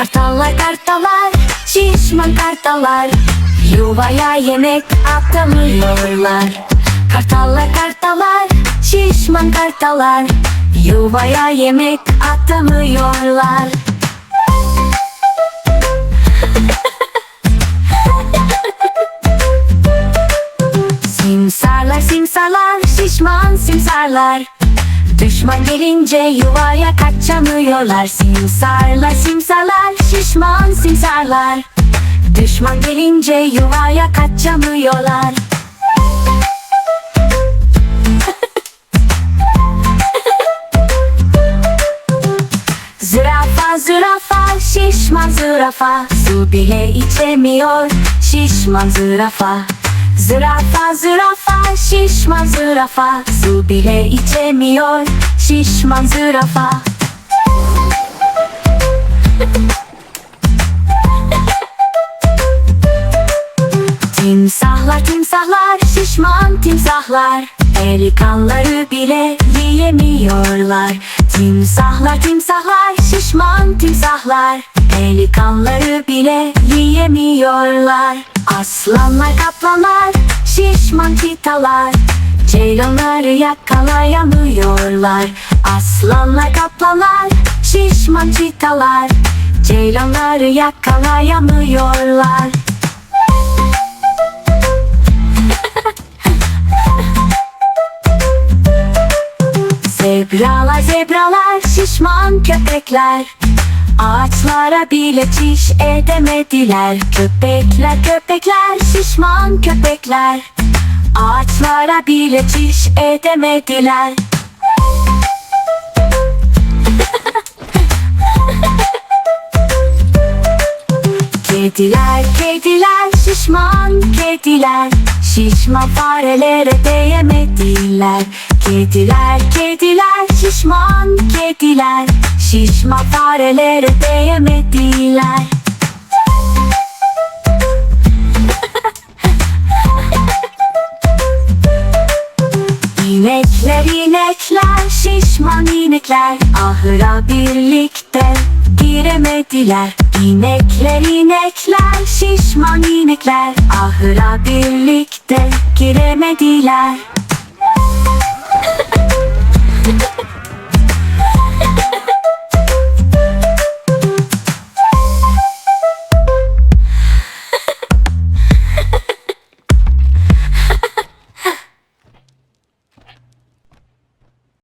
kartallar Yuvaya yemek atamıyorlar. Kartallar kartallar şişman kartallar. Yuvaya yemek atamıyorlar. Simsarlar simsarlar şişman simsarlar. Düşman gelince yuvaya kaçamıyorlar. Simsarlar simsarlar şişman simsarlar. Düşman gelince yuvaya kaçamıyorlar Zürafa zürafa şişman zürafa. Su bile içemiyor şişman zürafa. Zürafa zürafa şişman zürafa. Su bile içemiyor şişman zürafa Timsahlar timsahlar şişman timsahlar. Pelikanları bile yiyemiyorlar. Timsahlar timsahlar şişman timsahlar. Pelikanları bile yiyemiyorlar. Aslanlar kaplanlar şişman çitalar. Ceylanları yakalayamıyorlar. Aslanlar kaplanlar şişman çitalar. Ceylanları yakalayamıyorlar Zebralar zebralar şişman köpekler. Ağaçlara bile çiş edemediler. Köpekler köpekler şişman köpekler. Ağaçlara bile çiş edemediler. Kediler kediler şişman kediler. Şişman farelere değemediler Kediler kediler şişman kediler. Şişman farelere değemediler İnekler inekler şişman inekler. Ahıra birlikte giremediler. İnekler inekler şişman inekler. Ahıra birlikte giremediler